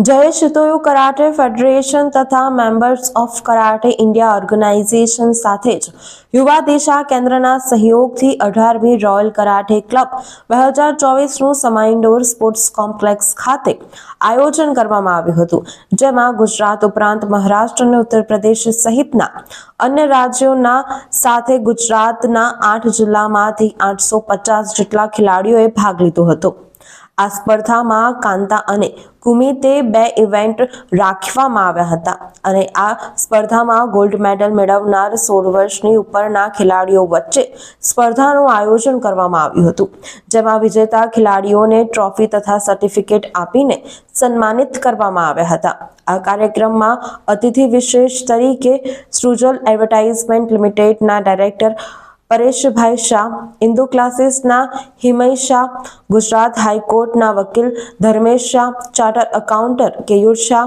જય શિતોયુ karate federation તથા members of karate India organization સાથે જ યુવા દિશા કેન્દ્રના સહયોગથી અઢારમી રોયલ કરાટે ક્લબ બે હજાર ચોવીસનું સમાઇન્ડોર સ્પોર્ટ્સ કોમ્પ્લેક્સ ખાતે આયોજન કરવામાં આવ્યું હતું, જેમાં ગુજરાત ઉપરાંત મહારાષ્ટ્ર અને ઉત્તર પ્રદેશ સહિતના અન્ય રાજ્યોના સાથે ગુજરાતના આઠ જિલ્લામાંથી આઠસો પચાસ જેટલા ખેલાડીઓએ ભાગ લીધો હતો. આ સ્પર્ધામાં કાંતા અને કુમિતે બે ઇવેન્ટ રાખવામાં આવ્યા હતા અને આ સ્પર્ધામાં ગોલ્ડ મેડલ મેળવનાર સોળ વર્ષની ઉપરના ખેલાડીઓ વચ્ચે સ્પર્ધાનું આયોજન કરવામાં આવ્યું હતું, જેમાં વિજેતા ખેલાડીઓને ટ્રોફી તથા સર્ટિફિકેટ આપીને સન્માનિત કરવામાં આવ્યા હતા. આ કાર્યક્રમમાં અતિથિ વિશેષ તરીકે સૃજલ એડવર્ટાઇઝમેન્ટ લિમિટેડના ડાયરેક્ટર પરેશભાઈ શાહ, ઇન્દુ ક્લાસીસના હિમય શાહ, ગુજરાત હાઈકોર્ટના વકીલ Dharmesh Shah charter accountant Keyur Shah,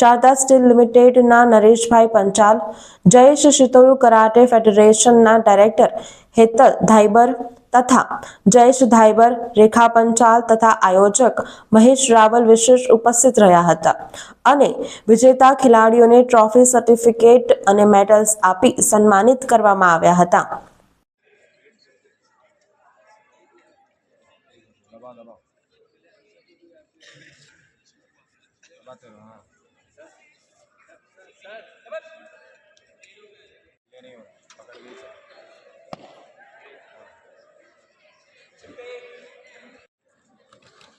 Sharda steel લિમિટેડના નરેશભાઈ પંચાલ, જયેશ શિતોયુ કરાટે ફેડરેશનના ડાયરેક્ટર હેતલ ધાઈબર તથા જયેશ ધાઈબર રેખા પંચાલ તથા આયોજક મહેશ રાવલ વિશેષ ઉપસ્થિત રહ્યા હતા. અને વિજેતા ખેલાડીઓને ટ્રોફી સર્ટિફિકેટ અને મેડલ્સ આપી સન્માનિત કરવામાં આવ્યા હતા.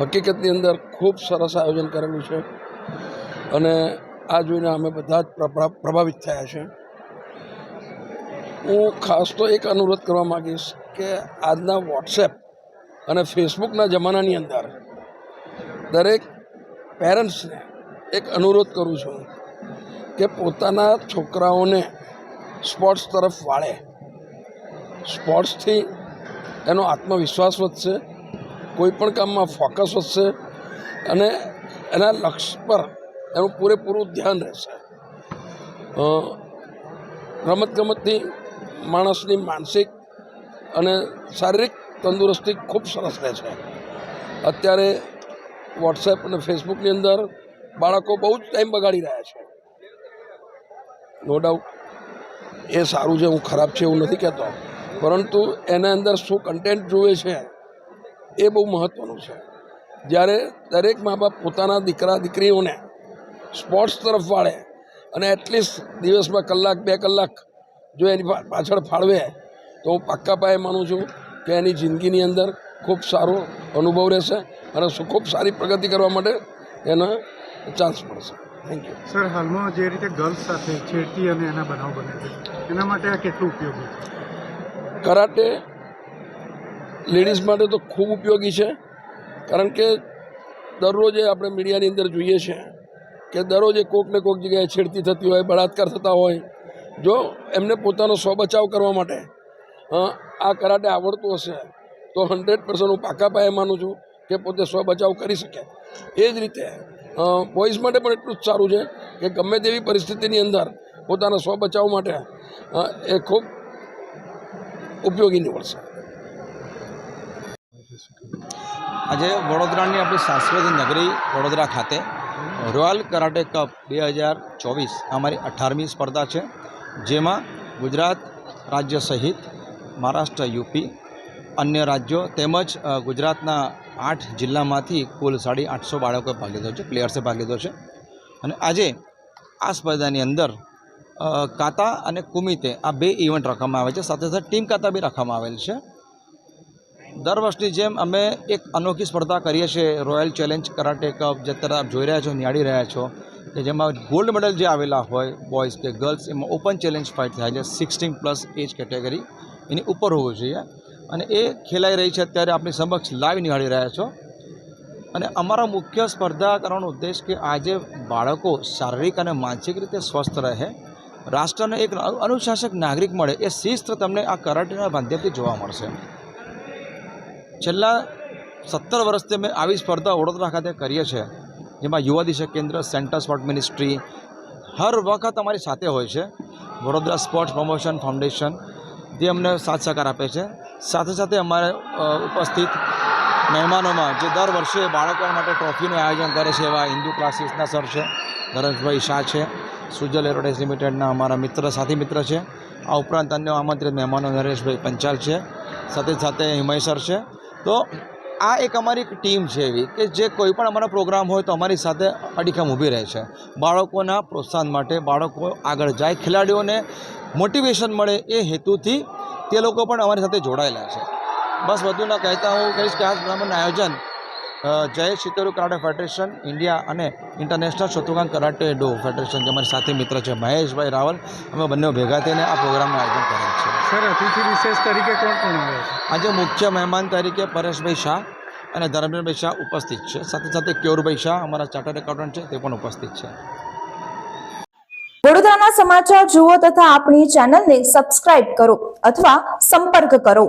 હકીકતની અંદર ખૂબ સરસ આયોજન કરેલું છે. અને આ જોઈને અમે બધા જ પ્રભા- પ્રભાવિત થયા છે. હું ખાસ તો એક અનુરોધ કરવા માગીશ કે આજના વોટ્સએપ અને ફેસબુકના જમાનાની અંદર દરેક પેરેન્ટ્સને એક અનુરોધ કરું છું કે પોતાના છોકરાઓને સ્પોર્ટ્સ તરફ વાળે. સ્પોર્ટ્સથી એનો આત્મવિશ્વાસ વધશે. કોઈ પણ કામમાં ફોકસ વધશે અને એના લક્ષ્ય પર એનું પૂરેપૂરું ધ્યાન રહેશે. રમતગમતથી માણસની માનસિક અને શારીરિક તંદુરસ્તી ખૂબ સરસ રહે છે. અત્યારે વોટ્સએપ અને ફેસબુકની અંદર બાળકો બહુ જ ટાઈમ બગાડી રહ્યા છે. નો ડાઉટ એ સારું છે, હું ખરાબ છે એવું નથી કહેતો. પરંતુ એના અંદર શું કન્ટેન્ટ જુએ છે એ બહુ મહત્ત્વનું છે. જ્યારે દરેક મા બાપ પોતાના દીકરા દીકરીઓને સ્પોર્ટ્સ તરફ વાળે અને એટલીસ્ટ દિવસમાં કલાક બે કલાક જો એની પાછળ ફાળવે તો હું પાક્કા પાયે માનું છું કે એની જિંદગીની અંદર ખૂબ સારો અનુભવ રહેશે અને ખૂબ સારી પ્રગતિ કરવા માટે એના ચાન્સ મળશે. થેન્ક યુ સર હાલમાં જે રીતે ગર્લ્સ સાથે છેડતી અને એના બનાવ બને છે એના માટે આ કેટલું ઉપયોગી છે? કરાટે લેડીઝ માટે તો ખૂબ ઉપયોગી છે, કારણ કે દરરોજે આપણે મીડિયાની અંદર જોઈએ છીએ કે દરરોજે કોકને કોક જગ્યાએ છેડતી થતી હોય, બળાત્કાર થતા હોય, જો એમને પોતાનો સ્વ બચાવ કરવા માટે આ કરાટે આવડતું હશે, તો હંડ્રેડ પર્સન્ટ હું પાકા પાયે માનું છું કે પોતે સ્વ બચાવ કરી શકે. એ જ રીતે બોઇઝ માટે પણ એટલું જ સારું છે કે ગમે તેવી પરિસ્થિતિની અંદર પોતાના સ્વ બચાવ માટે એ ખૂબ ઉપયોગી નીવડશે. આજે વડોદરાની આપણી સાંસ્કૃતિક નગરી વડોદરા ખાતે રોયલ કરાટે કપ બે હજાર ચોવીસ અમારી અઢારમી સ્પર્ધા છે, જેમાં ગુજરાત રાજ્ય સહિત મહારાષ્ટ્ર, યુપી અન્ય રાજ્યો તેમજ ગુજરાતના આઠ જિલ્લામાંથી કુલ સાડી આઠસો બાળકોએ ભાગ લીધો છે, પ્લેયર્સે ભાગ લીધો છે. અને આજે આ સ્પર્ધાની અંદર કાતા અને કુમિતે આ બે ઇવેન્ટ રાખવામાં આવે છે, સાથે સાથે ટીમ કાતા બી રાખવામાં આવેલ છે. દર વર્ષની જેમ અમે એક અનોખી સ્પર્ધા કરીએ છીએ રોયલ ચેલેન્જ કરાટે કપ જે અત્યારે આપ જોઈ રહ્યા છો, નિહાળી રહ્યા છો, કે જેમાં ગોલ્ડ મેડલ જે આવેલા હોય બોયઝ કે ગર્લ્સ એમાં ઓપન ચેલેન્જ ફાઇટ થાય છે સિક્સટીન પ્લસ એજ કેટેગરી એની ઉપર હોવું જોઈએ. અને એ ખેલાઈ રહી છે, અત્યારે આપણી સમક્ષ લાઈવ નિહાળી રહ્યા છો. અને અમારા મુખ્ય સ્પર્ધા કરવાનો ઉદ્દેશ કે આજે બાળકો શારીરિક અને માનસિક રીતે સ્વસ્થ રહે, રાષ્ટ્રને એક અનુશાસક નાગરિક મળે, એ શિસ્ત તમને આ કરાટેના માધ્યમથી જોવા મળશે. છેલ્લા સત્તર વર્ષથી અમે આવી સ્પર્ધા વડોદરા ખાતે કરીએ છીએ, જેમાં યુવા દિશા કેન્દ્ર સેન્ટર સ્પોર્ટ મિનિસ્ટ્રી હર વખત અમારી સાથે હોય છે. વડોદરા સ્પોર્ટ્સ પ્રમોશન ફાઉન્ડેશન, જે અમને સાથ સહકાર આપે છે. સાથે સાથે અમારે ઉપસ્થિત મહેમાનોમાં જે દર વર્ષે બાળકો માટે ટ્રોફીનું આયોજન કરે છે, એવા હિન્દુ ક્લાસીસના સર છે, નરેશભાઈ શાહ છે, સુજલ એડવર્ટાઇઝ લિમિટેડના અમારા મિત્ર, સાથી મિત્ર છે. આ ઉપરાંત અન્ય આમંત્રિત મહેમાનો નરેશભાઈ પંચાલ છે. સાથે સાથે હિમય સર છે. તો આ એક અમારી એક ટીમ છે એવી કે જે કોઈ પણ અમારા પ્રોગ્રામ હોય તો અમારી સાથે અડીખમ ઊભી રહે છે. બાળકોના પ્રોત્સાહન માટે બાળકો આગળ જાય, ખેલાડીઓને મોટિવેશન મળે એ હેતુથી તે લોકો પણ અમારી સાથે જોડાયેલા છે. બસ વધુ ન કહેતા હું કહીશ કે આ બ્રાહ્મણનું આયોજન Jai Shitoryu karate federation India અને international Shotokan karate do. Federation જે અમારી સાથે મિત્ર છે મહેશભાઈ રાવલ. અમે બંને ભેગા થઈને આ પ્રોગ્રામનું આયોજન કરેલ છે સર અતિથિ વિશેષ તરીકે કોણ કોણ આવે આજે મુખ્ય મહેમાન તરીકે પરેશભાઈ શાહ અને ધર્મેન્દ્રભાઈ શાહ ઉપસ્થિત છે. સાથે સાથે ક્યોરભાઈ શાહ અમારા ચાર્ટર્ડ એકાઉન્ટન્ટ છે તે પણ ઉપસ્થિત છે. વડોદરાના સમાચાર જુઓ તથા આપણી ચેનલને સબસ્ક્રાઇબ કરો અથવા સંપર્ક કરો.